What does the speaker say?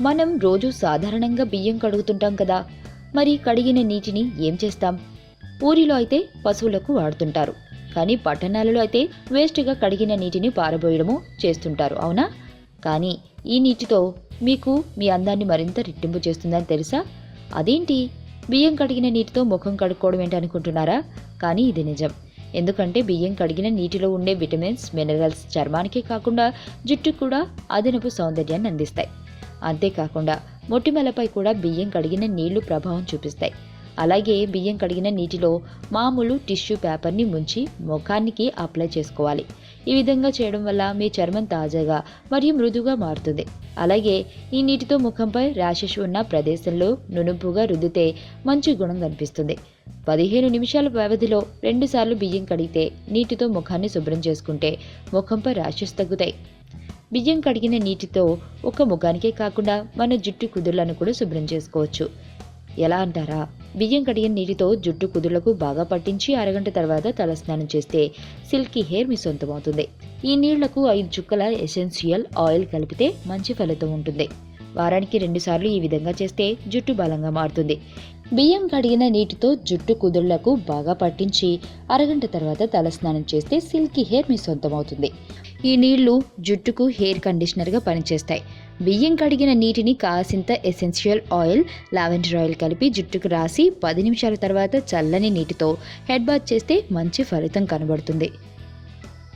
మనం రోజు సాధారణంగా బియ్యం కడుగుతుంటాం కదా. మరి కడిగిన నీటిని ఏం చేస్తాం? ఊరిలో అయితే పశువులకు వాడుతుంటారు. కానీ పట్టణాలలో అయితే వేస్ట్గా కడిగిన నీటిని పారబోయడము చేస్తుంటారు అవునా? కానీ ఈ నీటితో మీకు మీ అందాన్ని మరింత రెట్టింపు చేస్తుందని తెలుసా? అదేంటి? బియ్యం కడిగిన నీటితో ముఖం కడుక్కోవడం ఏంటి అనుకుంటున్నారా? కానీ ఇది నిజం. ఎందుకంటే బియ్యం కడిగిన నీటిలో ఉండే విటమిన్స్ మినరల్స్ చర్మానికే కాకుండా జుట్టుకు కూడా అదనపు సౌందర్యాన్ని అందిస్తాయి. అంతేకాకుండా మొటిమలపై కూడా బియ్యం కడిగిన నీళ్ళు ప్రభావం చూపిస్తాయి. అలాగే బియ్యం కడిగిన నీటిలో మామూలు టిష్యూ పేపర్ని ముంచి ముఖానికి అప్లై చేసుకోవాలి. ఈ విధంగా చేయడం వల్ల మీ చర్మం తాజాగా మరియు మృదుగా మారుతుంది. అలాగే ఈ నీటితో ముఖంపై ర్యాషెస్ ఉన్న ప్రదేశంలో నునుపుగా రుద్దితే మంచి గుణం కనిపిస్తుంది. పదిహేను నిమిషాల వ్యవధిలో రెండుసార్లు బియ్యం కడిగితే నీటితో ముఖాన్ని శుభ్రం చేసుకుంటే ముఖంపై ర్యాషెస్ తగ్గుతాయి. బియ్యం కడిగిన నీటితో ఒక ముఖానికే కాకుండా మన జుట్టు కుదుళ్ళను కూడా శుభ్రం చేసుకోవచ్చు. ఎలా అంటారా? బియ్యం కడిగిన నీటితో జుట్టు కుదుళ్ళకు బాగా పట్టించి అరగంట తర్వాత తలస్నానం చేస్తే సిల్కీ హెయిర్ మీ సొంతమవుతుంది. ఈ నీళ్ళకు ఐదు చుక్కల ఎసెన్షియల్ ఆయిల్ కలిపితే మంచి ఫలితం ఉంటుంది. వారానికి రెండుసార్లు ఈ విధంగా చేస్తే జుట్టు బలంగా మారుతుంది. బియ్యం కడిగిన నీటితో జుట్టు కుదుళ్ళకు బాగా పట్టించి అరగంట తర్వాత తలస్నానం చేస్తే సిల్కీ హెయిర్ మీ సొంతమవుతుంది. ఈ నీళ్ళు జుట్టుకు హెయిర్ కండిషనర్గా పనిచేస్తాయి. బియ్యం కడిగిన నీటిని కాసింత ఎసెన్షియల్ ఆయిల్ లావెండర్ ఆయిల్ కలిపి జుట్టుకు రాసి పది నిమిషాల తర్వాత చల్లని నీటితో హెడ్ బాత్ చేస్తే మంచి ఫలితం కనబడుతుంది.